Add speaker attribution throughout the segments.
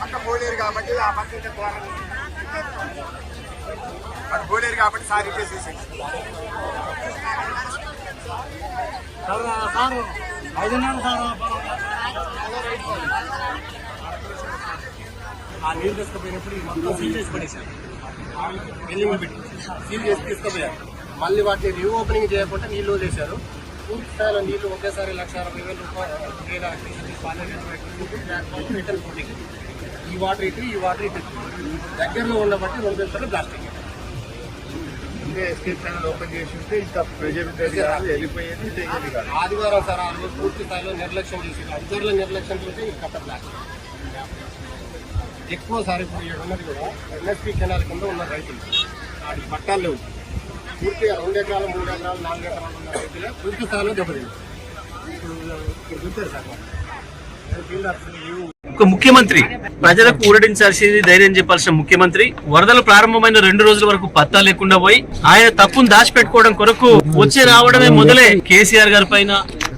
Speaker 1: పక్క పోలేరు కాబట్టి ఆ పక్క ఇంకా ద్వారం అది పోలేరు కాబట్టి సార్ ఇట్టే చేసేసి
Speaker 2: ఆ నీళ్ళు తీసుకుపోయినప్పుడు మొత్తం సీల్ చేసి పడేశారు. బిల్డింగ్ పెట్టి సీల్ చేసి తీసుకుపోయారు. మళ్ళీ వాటిని రీఓపెనింగ్ చేయకుండా నీళ్ళు వదిలేశారు. పూర్తి స్థాయిలో నీళ్ళు ఒకేసారి లక్ష అరవై వేల రూపాయలు ఫుడ్డింగ్ ఈ వాటర్ ఇటు ఈ వాటర్ ఇటు దగ్గరలో ఉన్న బట్టి రెండు నిమిషాలు ప్లాస్టిక్
Speaker 1: అంటే ఎస్కేప్ ఛానల్ ఓపెన్ చేసి ఉంటే ఇంకా ప్రెజర్ వెళ్ళిపోయేది
Speaker 2: ఆదివారం సార్ ఆ రోజు పూర్తి స్థాయిలో నిర్లక్ష్యం చేసి అధికారుల నిర్లక్ష్యం చేసి కట్ట ప్లాస్టిక్ ఎక్కువ సార్ ఇప్పుడు ఉన్నది కూడా ఎన్ఎస్పీ కెనాల్ కింద ఉన్న రైతులు. వాటి పట్టాలు లేవు. పూర్తిగా రెండు ఎకరాలు మూడు ఎకరాలు నాలుగు ఎకరాలు ఉన్న రైతులే పూర్తి స్థాయిలో దెబ్బతింది ఇప్పుడు చూస్తారు సార్.
Speaker 3: ఒక ముఖ్యమంత్రి ప్రజలకు ఊరడించాల్సింది ధైర్యం చెప్పాల్సిన ముఖ్యమంత్రి వరదలు ప్రారంభమైన రెండు రోజుల వరకు పత్తా లేకుండా పోయి ఆయన తప్పును దాచిపెట్టుకోవడం కొరకు వచ్చి రావడమే మొదలే. కేసీఆర్ గారి పైన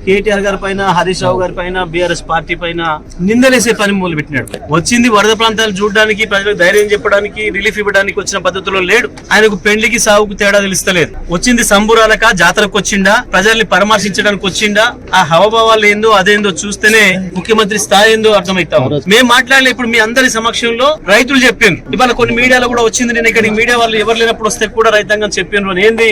Speaker 3: కేటీఆర్ గారి పైన హరీష్ రావు గారి పైన బీఆర్ఎస్ పార్టీ పైన నిందలేసే పని మొదలు పెట్టినాడు వచ్చింది వరద ప్రాంతాలు చూడడానికి ప్రజలకు ధైర్యం చెప్పడానికి రిలీఫ్ ఇవ్వడానికి వచ్చిన పద్ధతిలో లేడు. ఆయనకు పెళ్ళికి సాగుకు తేడా తెలుస్తలేదు. వచ్చింది సంబురాలక జాతరకు వచ్చిండా ప్రజల్ని పరామర్శించడానికి వచ్చిండా ఆ హవభావాలు ఏందో అదేందో చూస్తేనే ముఖ్యమంత్రి స్థాయి ఏందో అర్థమవుతాం మేము మాట్లాడలే ఇప్పుడు మీ అందరి సమక్షంలో రైతులు చెప్పిండ్రు ఇవాళ కొన్ని మీడియాలో కూడా వచ్చింది నేను ఇక్కడ మీడియా వాళ్ళు ఎవరు లేనప్పుడు వస్తే కూడా రైతాంగం చెప్పిండ్రు ఏంది?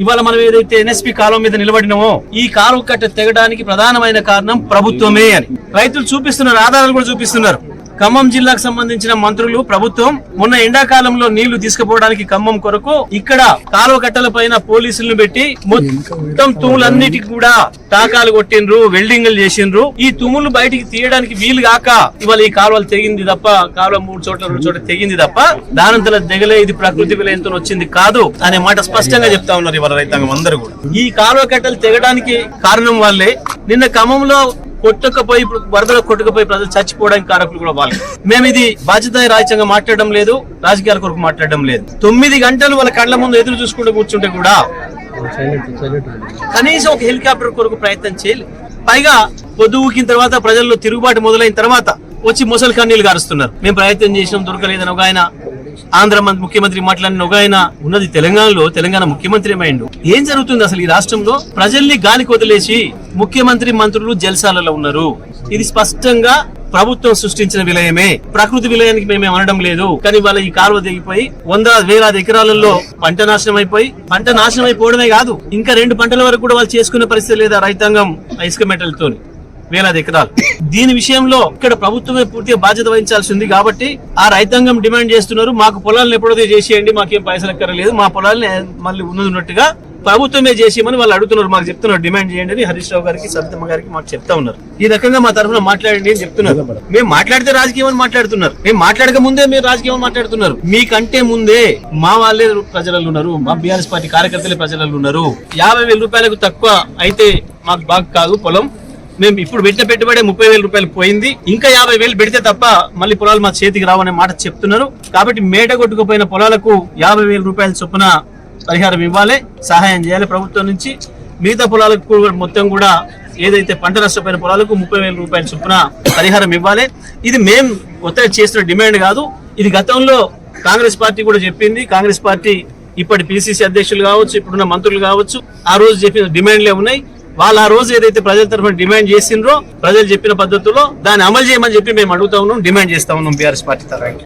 Speaker 3: ఇవాళ మనం ఏదైతే ఎన్ఎస్పి కాలం మీద నిలబడినామో ఈ కాలువ కట్ట తెగడానికి ప్రధానమైన కారణం ప్రభుత్వమే అని. రైతులు చూపిస్తున్నారు ఆధారాలు కూడా చూపిస్తున్నారు. ఖమ్మం జిల్లాకు సంబంధించిన మంత్రులు ప్రభుత్వం మొన్న ఎండాకాలంలో నీళ్ళు తీసుకుపోవడానికి ఖమ్మం కొరకు ఇక్కడ కాలువ కట్టల పైన పోలీసులను పెట్టి మొత్తం తుములన్నిటికి కూడా టాకాలు కొట్టిండ్రు వెల్డింగ్లు చేసిండ్రు. ఈ తుములు బయటికి తీయడానికి వీలు కాక ఇవాళ ఈ కాలువలు తెగింది తప్ప కాలువ మూడు చోట్ల రెండు చోట్ల తెగింది తప్ప దానంతల దిగలే ఇది ప్రకృతి విలయంతో వచ్చింది కాదు అనే మాట స్పష్టంగా చెప్తా ఉన్నారు ఇవాళ రైతాంగం అందరూ కూడా. ఈ కాలువ కట్టలు తెగడానికి కారణం వాళ్ళే. నిన్న ఖమ్మంలో కొట్టుకపోయి ఇప్పుడు వరదలో కొట్టుకుపోయి ప్రజలు చచ్చిపోవడానికి కారకులు కూడా వాళ్ళు. మేము ఇది బాధ్యత రాజ్యాంగం మాట్లాడడం లేదు రాజకీయాల కొరకు మాట్లాడడం లేదు. తొమ్మిది గంటలు వాళ్ళ కళ్ళ ముందు ఎదురు చూసుకుంటూ కూర్చుంటే కూడా కనీసం ఒక హెలికాప్టర్ కొరకు ప్రయత్నం చేయలేదు పైగా పొద్దు ఊకిన తర్వాత ప్రజల్లో తిరుగుబాటు మొదలైన తర్వాత వచ్చి ముసలి కన్నీళ్ళు గారుస్తున్నారు. మేము ప్రయత్నం చేసినాం దొరకలేదని ఒక ఆయన ఆంధ్ర ముఖ్యమంత్రి మాట్లాడిన ఒక ఆయన ఉన్నది తెలంగాణలో తెలంగాణ ముఖ్యమంత్రి ఏమైండు? ఏం జరుగుతుంది అసలు ఈ రాష్ట్రంలో? ప్రజల్ని గాలికి వదిలేసి ముఖ్యమంత్రి మంత్రులు జల్సాలలో ఉన్నారు. ఇది స్పష్టంగా ప్రభుత్వం సృష్టించిన విలయమే. ప్రకృతి విలయానికి మేమే అనడం లేదు. కానీ వాళ్ళ ఈ కాలువ దిగిపోయి వంద వేలాది ఎకరాలలో పంట నాశనం అయిపోయి పంట నాశనం అయిపోవడమే కాదు ఇంకా రెండు పంటల వరకు కూడా వాళ్ళు చేసుకునే పరిస్థితి లేదా రైతాంగం ఆ ఇసుక మెటల్తోని వేలాది ఎకరాలు. దీని విషయంలో ఇక్కడ ప్రభుత్వమే పూర్తిగా బాధ్యత వహించాల్సి ఉంది కాబట్టి ఆ రైతాంగం డిమాండ్ చేస్తున్నారు. మాకు పొలాలను ఎప్పుడో చేసేయండి మాకేం పైసలు ఎక్కరలేదు మా పొలాలని మళ్ళీ ఉన్నది ఉన్నట్టుగా ప్రభుత్వమే చేసేయమని వాళ్ళు అడుగుతున్నారు. మాకు చెప్తున్నారు. డిమాండ్ చేయండి అని హరీష్ రావు గారికి సబితమ్మ గారికి మాకు చెప్తా ఉన్నారు. ఈ రకంగా మా తరఫున మాట్లాడండి అని చెప్తున్నారు. మేము మాట్లాడితే రాజకీయం అని మాట్లాడుతున్నారు. మేము మాట్లాడక ముందే మీరు రాజకీయం మాట్లాడుతున్నారు. మీకంటే ముందే మా వాళ్ళే ప్రజలలో ఉన్నారు. మా బీఆర్ఎస్ పార్టీ కార్యకర్తలే ప్రజలలో ఉన్నారు. యాభై వేల రూపాయలకు తక్కువ అయితే మాకు బాగా కాదు పొలం. మేము ఇప్పుడు పెట్టిన పెట్టుబడి ముప్పై వేల రూపాయలు పోయింది. ఇంకా యాభై వేలు పెడితే తప్ప మళ్ళీ పొలాలు మా చేతికి రావనే మాట చెప్తున్నారు. కాబట్టి మేట కొట్టుకుపోయిన పొలాలకు యాభై వేల రూపాయల చొప్పున పరిహారం ఇవ్వాలి సహాయం చేయాలి ప్రభుత్వం నుంచి. మిగతా పొలాలకు మొత్తం కూడా ఏదైతే పంట నష్టపోయిన పొలాలకు ముప్పై వేల రూపాయల చొప్పున పరిహారం ఇవ్వాలి. ఇది మేం ఒత్తిడి చేసిన డిమాండ్ కాదు. ఇది గతంలో కాంగ్రెస్ పార్టీ కూడా చెప్పింది. కాంగ్రెస్ పార్టీ ఇప్పటి పిసిసి అధ్యక్షులు కావచ్చు ఇప్పుడున్న మంత్రులు కావచ్చు ఆ రోజు చెప్పిన డిమాండ్లే ఉన్నాయి. వాళ్ళు ఆ రోజు ఏదైతే ప్రజల తరఫున డిమాండ్ చేసిండ్రో ప్రజలు చెప్పిన పద్ధతిలో దాన్ని అమలు చేయమని చెప్పి మేము అడుగుతా ఉన్నాం డిమాండ్ చేస్తా ఉన్నాం బీఆర్ఎస్ పార్టీ తరఫున.